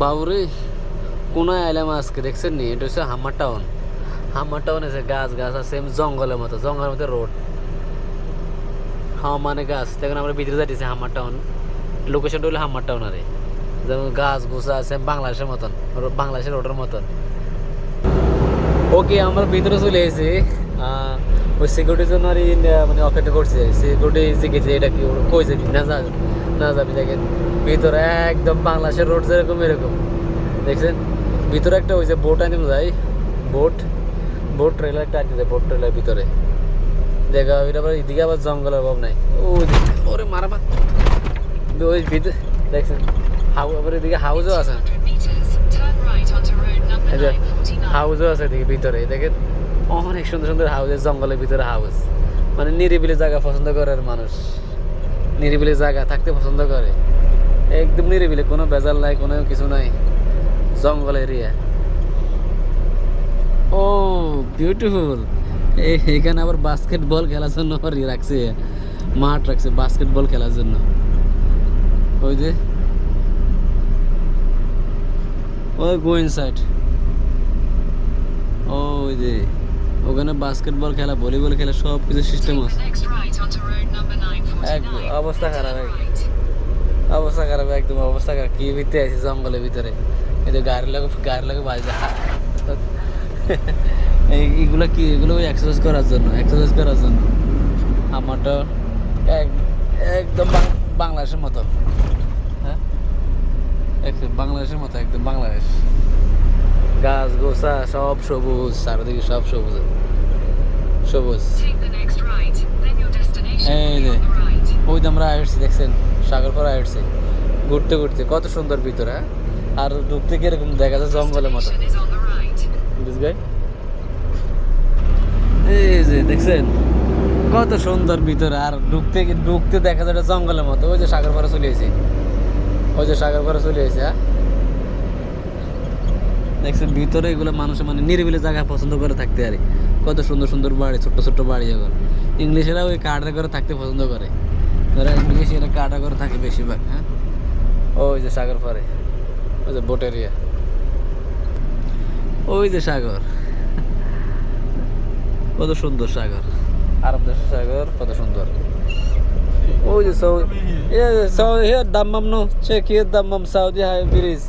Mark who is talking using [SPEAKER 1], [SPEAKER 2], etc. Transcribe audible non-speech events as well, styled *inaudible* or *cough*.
[SPEAKER 1] বাবুরে কোনায় আইলাম আজকে দেখছেন নি? এটা হচ্ছে হামার টাউন হামার টাউন আছে গাছ গাছ আছে জঙ্গলের মতো, জঙ্গলের মধ্যে রোড হাওয়া মানে গাছ। দেখুন, আমরা ভিতরে যাইতেছি হামার টাউন লোকেশনটা হলো হামার টাউন আরে। যেমন গাছ, গোছা আছে, বাংলাদেশের মতন বাংলাদেশের রোডের মতন। ওকে আমরা ভিতরে চলে এসেছি। ওই সিকিউরিটির জন্য আর মানে অপেক্ষা করছে। সিকিউরিটি জিজ্ঞেসে এটা কি, ওরা কই যাবি না। না যাবি দেখেন। ভিতরে একদম বাংলাদেশের রোড যেরকম এরকম। দেখছেন? ভিতরে একটা ওই যে বোট আনতে যায় বোট বোট ট্রেলার একটা আনতে যায় বোট ট্রেলার ভিতরে। দেখা ওইটা আবার এদিকে আবার জঙ্গলের অভাব নাই। ওই ওরে মারা মা ওই ভিতরে দেখছেন? হাউ আবার এদিকে হাউসও আছে।
[SPEAKER 2] 200 meters, turn right onto road number
[SPEAKER 1] এই যে
[SPEAKER 2] 949.
[SPEAKER 1] হাউসও আছে এদিকে ভিতরে দেখেন? অনেক সুন্দর সুন্দর হাউস জঙ্গলের ভিতরে হাউস মানে নিরিবিলি জায়গা পছন্দ করে আর মানুষ। নিরিবিলি জায়গা থাকতে পছন্দ করে। একদম নিরিবিলি, কোনো বেজাল নাই, কোনো কিছু নাই। জঙ্গল এরিয়া। ও বিউটিফুল এখানে আবার বাস্কেটবল খেলার জন্য রাখছে। মাঠ রাখছে বাস্কেটবল খেলার জন্য। ওই যে। ওই গো ইনসাইড ওই যে। ওখানে বাস্কেটবল খেলা ভলিবল খেলা সব কিছু সিস্টেম আছে।
[SPEAKER 2] the next right onto road number 949.
[SPEAKER 1] এক অবস্থা খারাপ. অবস্থা খারাপ একদম অবস্থা খারাপ। কি ভিতরে আছে জঙ্গলের ভিতরে? এই যে গাড়ির লোক গাড়ির লোক বাজে *laughs* এই এগুলো কি এগুলো এক্সারসাইজ করার জন্য এক্সারসাইজ করার জন্য। আমারটা এক একদম বাংলাদেশের মতো। হ্যাঁ? বাংলাদেশের মতো একদম বাংলাদেশ। গাছ গোছা সব সবুজ চারিদিকে সব সবুজ। সবুজ।
[SPEAKER 2] The right.
[SPEAKER 1] ওই আমরা আসছি দেখছেন সাগর পাড়া আসছি ঘুরতে ঘুরতে কত সুন্দর ভিতরে হ্যাঁ? আর ঢুকতে কীরকম দেখা যায় জঙ্গলের মতো। এই যে দেখছেন? কত সুন্দর ভিতরে আর ঢুকতে ঢুকতে দেখা যায় জঙ্গলের মতো। ওই যে সাগর পাড়া চলে এসেছি। ওই যে সাগর পাড়া চলে এসেছে হ্যাঁ? দেখছেন, ভিতরে এগুলো মানুষ মানে নিরিবিলি জায়গা পছন্দ করে থাকতে আরে কত সুন্দর সুন্দর বাড়ি, ছোট্ট ছোট্ট বাড়ি এখন ইংলিশেরা ওই কার্ডে করে থাকতে পছন্দ করে। যারা ইংলিশ এরা কার্ডে করে থাকে বেশিরভাগ হ্যাঁ? ওই যে সাগর পাড়ে, ওই যে বোট এরিয়া ওই যে সাগর। কত সুন্দর সাগর। আরব দেশের সাগর, কত সুন্দর। ওই যে সৌ এ, সৌ Dammam no check Dammam Saudi high bridge.